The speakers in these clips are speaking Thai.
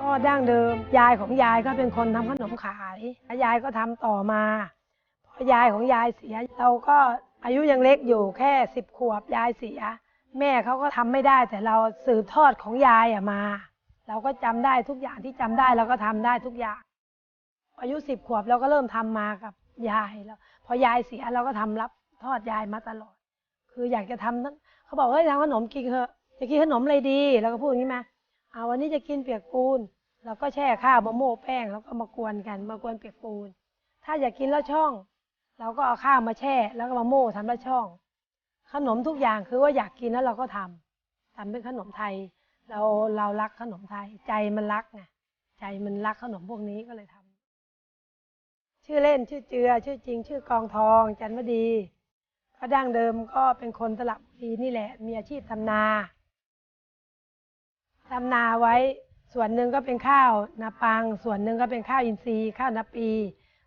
ก็ดั้งเดิมยายของยายก็เป็นคนทำขนมขายแล้วยายก็ทำต่อมาพอยายของยายเสียเราก็อายุยังเล็กอยู่แค่สิบขวบยายเสีย แม่เขาก็ทำไม่ได้แต่เราสืบทอดของยายมา เราก็จำได้ทุกอย่างที่จำได้เราก็ทำได้ทุกอย่าง อายุสิบขวบเราก็เริ่มทำมากับยายแล้วพอยายเสียเราก็ทำรับทอดยายมาตลอด คืออยากจะทำทั้งเขาบอกเฮ้ยทำขนมกินเถอะจะกินขนมอะไรดีเราก็พูดอย่างนี้มา เอาวันนี้จะกินเปียกปูนเราก็แช่ข้าวมะโม่แป้งแล้วก็มากวนกันมากวนเปียกปูน ถ้าอยากกินแล้วช่อง เราก็เอาข้าวมาแช่ แล้วก็มาโม่ทำแล้วช่อง ขนมทุกอย่างคือว่าอยากกินแล้วเราก็ทำทำเป็นขนมไทย เราเรารักขนมไทย ใจมันรักไงใจมันรักขนมพวกนี้ก็เลยทำชื่อเล่นชื่อเจือ ชื่อจริง ชื่อกองทอง จันทดีก็ดั้งเดิมก็เป็นคนสลับบุรีนี่แหละ มีอาชีพทำนา ทำนาไว้ ส่วนหนึ่งก็เป็นข้าวนาปัง ส่วนหนึ่งก็เป็นข้าวอินทรีย์ ข้าวนาปี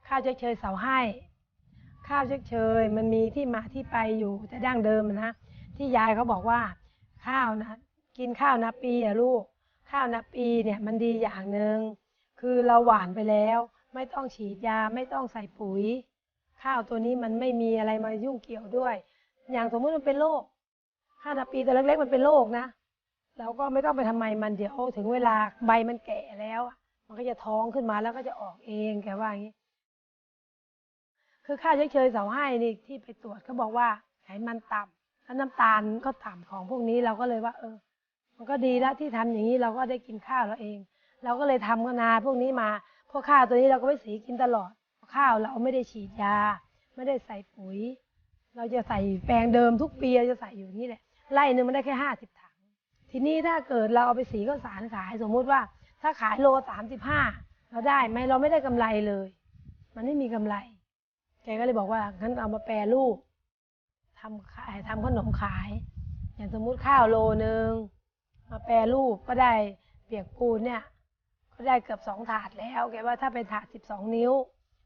ข้าวเชยเชยเสาให้ ข้าวเชยเชยมันมีที่มาที่ไปอยู่แต่ดั้งเดิมนะที่ยายเขาบอกว่า ข้าวนะกินข้าวนาปีอะลูก ข้าวนาปีเนี่ยมันดีอย่างหนึ่งคือเราหวานไปแล้ว ไม่ต้องฉีดยาไม่ต้องใส่ปุ๋ย ข้าวตัวนี้มันไม่มีอะไรมายุ่งเกี่ยวด้วย อย่างสมมติมันเป็นโรคข้าวนาปีตัวเล็กๆมันเป็นโรคนะ เราก็ไม่ต้องไปทำไมมันเดี๋ยวถึงเวลาใบมันแก่แล้ว มันก็จะท้องขึ้นมาแล้วก็จะออกเองแกว่าอย่างนี้ คือข้าวเฉยๆเสาให้นี่ที่ไปตรวจเขาบอกว่าไขมันต่ำแล้วน้ำตาลก็ต่ำของพวกนี้เราก็เลยว่า เออ มันก็ดีแล้วที่ทำอย่างนี้เราก็ได้กินข้าวเราเอง เราก็เลยทำกนาพวกนี้มาพวกข้าวตัวนี้เราก็ไปสีกินตลอดข้าวเราไม่ได้ฉีดยา ไม่ได้ใส่ปุ๋ย เราจะใส่แปลงเดิมทุกปีเราจะใส่อยู่นี้แหละไร่หนึ่งมันได้แค่ห้าสิบถัง ทีนี้ถ้าเกิดเราเอาไปสีข้าวสารขายสมมุติว่า ถ้าขายโลสามสิบห้าเราได้ไหมเราไม่ได้กำไรเลย มันไม่มีกำไร แกก็เลยบอกว่างั้นเอามาแปรรูปทำขายทำขนมขาย อย่างสมมุติข้าวโลหนึ่งมาแปรรูปก็ได้เปียกปูนเนี่ยก็ได้เกือบสองถาดแล้ว แกว่าถ้าเป็นถาดสิบสองนิ้ว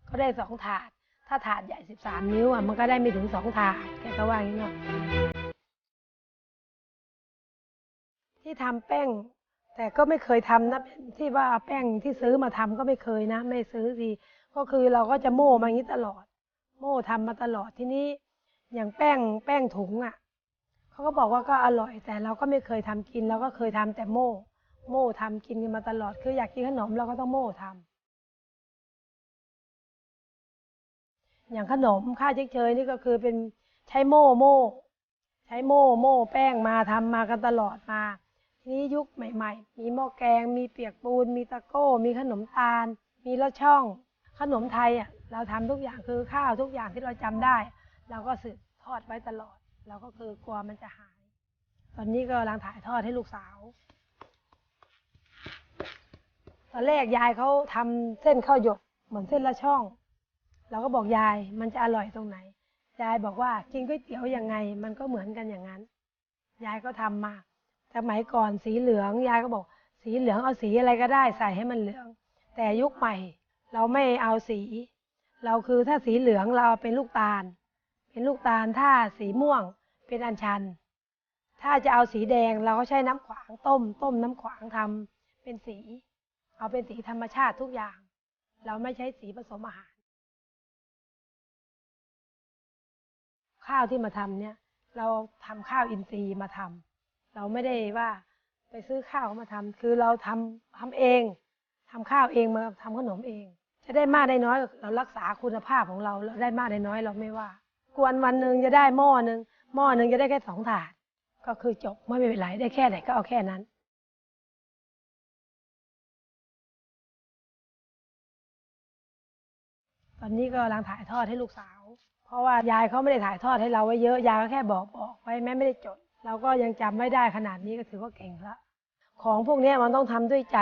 ก็ได้สองถาด ถ้าถาดใหญ่สิบสามนิ้วอะมันก็ได้ไม่ถึงสองถาดแกก็ว่าอย่างนี้เนาะ ที่ทำแป้ง แต่ก็ไม่เคยทำนะที่ว่าแป้งที่ซื้อมาทำก็ไม่เคยนะ ไม่ซื้อทีก็คือเราก็จะโม่มาอย่างนี้ตลอด โม่ทำมาตลอดที่นี้ อย่างแป้งแป้งถุงอะเขาก็บอกว่าก็อร่อย แต่เราก็ไม่เคยทำกินเราก็เคยทำแต่โม่ โม่ทำกินกันมาตลอด คืออยากกินขนมเราก็ต้องโม่ทำอย่างขนมข้าวเฉยๆนี่ก็คือเป็นใช้โม่โม่ใช้โม่โม่แป้งมาทำมากันตลอดมา ทีนี้ยุคใหม่ ๆ มีหม้อแกง มีเปียกปูน มีตะโก้ มีขนมตาล มีลอดช่อง ขนมไทยอะเราทำทุกอย่างคือข้าวทุกอย่างที่เราจำได้ เราก็สืบทอดไว้ตลอด เราก็คือกลัวมันจะหาย ตอนนี้ก็กำลังถ่ายทอดให้ลูกสาว ตอนแรกยายเขาทำเส้นข้าวหยกเหมือนเส้นละช่อง เราก็บอกยายมันจะอร่อยตรงไหนยายบอกว่ากินก๋วยเตี๋ยวยังไง มันก็เหมือนกันอย่างนั้น ยายก็ทำมา สมัยก่อนสีเหลืองยายก็บอก สีเหลืองเอาสีอะไรก็ได้ใส่ให้มันเหลือง แต่ยุคใหม่ เราไม่เอาสี เราคือถ้าสีเหลืองเราเป็นลูกตาล เป็นลูกตาลถ้าสีม่วงเป็นอัญชัน ถ้าจะเอาสีแดงเราก็ใช้น้ำขวางต้ม ต้มน้ำขวางทำเป็นสี เอาเป็นสีธรรมชาติทุกอย่าง เราไม่ใช้สีผสมอาหาร ข้าวที่มาทำเนี่ย เราทำข้าวอินทรีย์มาทำ เราไม่ได้ว่าไปซื้อข้าวมาทำคือเราทำทำเองทำข้าวเองมาทำขนมเอง จะได้มากได้น้อยเรารักษาคุณภาพของเราเราได้มากได้น้อยเราไม่ว่า กวนวันหนึ่งจะได้หม้อหนึ่งหม้อหนึ่งจะได้แค่สองถาด ก็คือจบไม่เป็นไรได้แค่ไหนก็เอาแค่นั้นตอนนี้ก็กำลังถ่ายทอดให้ลูกสาว เพราะว่ายายเขาไม่ได้ถ่ายทอดให้เราไว้เยอะ ยายก็แค่บอกบอกไว้แม่ไม่ได้จด เราก็ยังจำไม่ได้ขนาดนี้ก็ถือว่าเก่งละของพวกนี้มันต้องทำด้วยใจ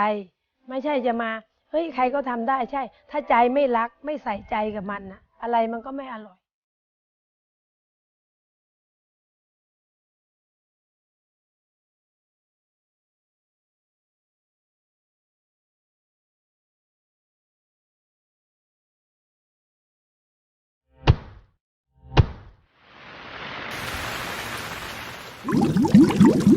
ไม่ใช่จะมาเฮ้ยใครก็ทำได้ใช่ ถ้าใจไม่รักไม่ใส่ใจกับมันอะอะไรมันก็ไม่อร่อย Thank you.